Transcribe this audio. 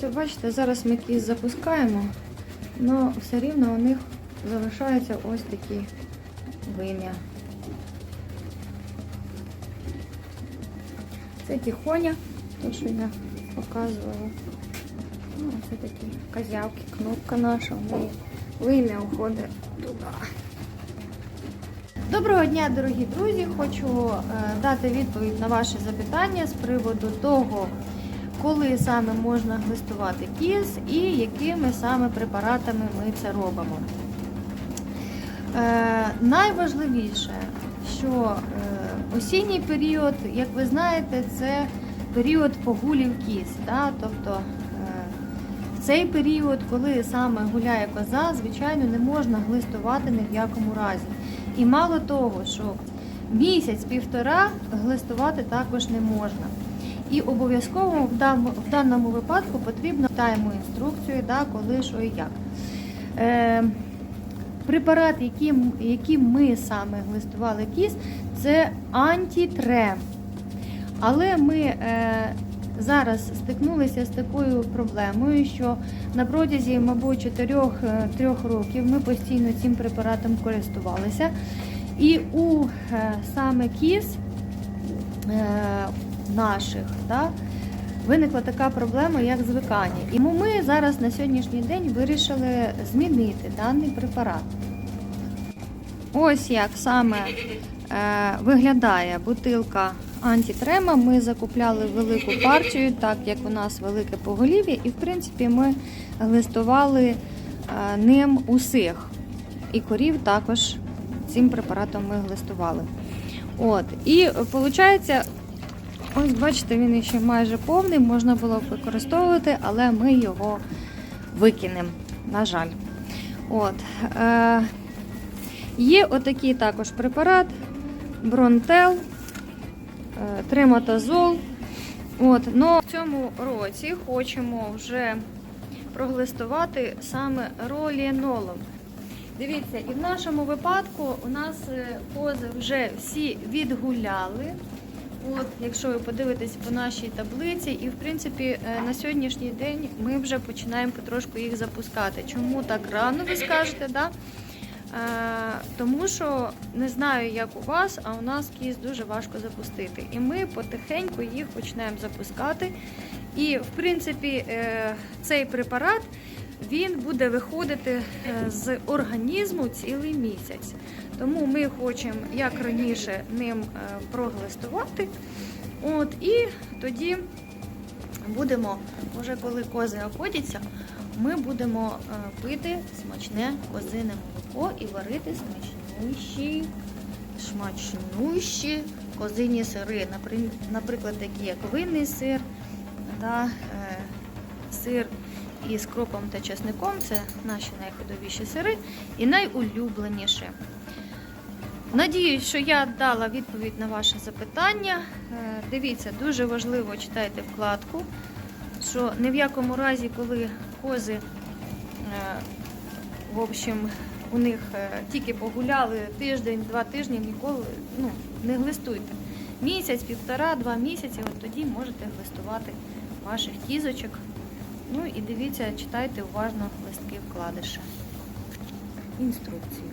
Друзі, бачите, зараз ми кіз запускаємо, але все рівно у них залишаються ось такі вим'я. Це тихоня, то, що я показувала. Ну, це такі козявки, кнопка наша, в неї вим'я уходить туди. Доброго дня, дорогі друзі! Хочу е, дати відповідь на ваше запитання з приводу того, коли саме можна глистувати кіз і якими саме препаратами ми це робимо. Е, найважливіше, що е, осінній період, як ви знаєте, це період погулів кіз. Да? Тобто е, в цей період, коли саме гуляє коза, звичайно, не можна глистувати ні в якому разі. І мало того, що місяць-півтора глистувати також не можна. І обов'язково в дан- в даному випадку потрібно читаємо інструкцію, да, коли, що і як. Е, препарат, яким, яким ми саме глистували кіс, це антитрем. Але ми е, зараз стикнулися з такою проблемою, що на протязі, мабуть, 4-3 років ми постійно цим препаратом користувалися. І у е, саме кіз е, наших да, виникла така проблема, як звикання. І ми зараз на сьогоднішній день вирішили змінити даний препарат. Ось як саме е, виглядає бутилка антитрема. Ми закупляли велику партію, так як у нас велике поголів'я, і в принципі ми глистували е, ним усіх. І корів також цим препаратом ми глистували. От. І виходить, ось бачите, він ще майже повний, можна було б використовувати, але ми його викинемо, на жаль. От. Е, Є отакий також препарат Бронтел, е, трематозол. От, но в цьому році хочемо вже проглистувати саме ролінолом. Дивіться, і в нашому випадку у нас е, кози вже всі відгуляли. От, якщо ви подивитесь по нашій таблиці, і в принципі е, на сьогоднішній день ми вже починаємо потрошку їх запускати. Чому так рано ви скажете? Да? Е, тому що не знаю, як у вас, а у нас кіз дуже важко запустити. І ми потихеньку їх почнемо запускати. І в принципі е, цей препарат він буде виходити е, з організму цілий місяць. Тому ми хочемо як раніше ним е, проглистувати. От, і тоді будемо, вже коли кози охотяться, ми будемо е, пити смачне козине молоко і варити смачнющі, смачнющі козині сири. Наприклад, такі як винний сир, е, сир із кропом та чесником це наші найходовіші сири і найулюбленіші. Надіюсь, що я дала відповідь на ваше запитання. Е, Дивіться, дуже важливо читайте вкладку, що ні в якому разі, коли кози, е, в общем, у них е, тільки погуляли тиждень, два тижні, ніколи ну, не глистуйте. Місяць, півтора, два місяці, от тоді можете глистувати ваших кізочок. Ну і дивіться, читайте уважно листки вкладиша. Інструкцію.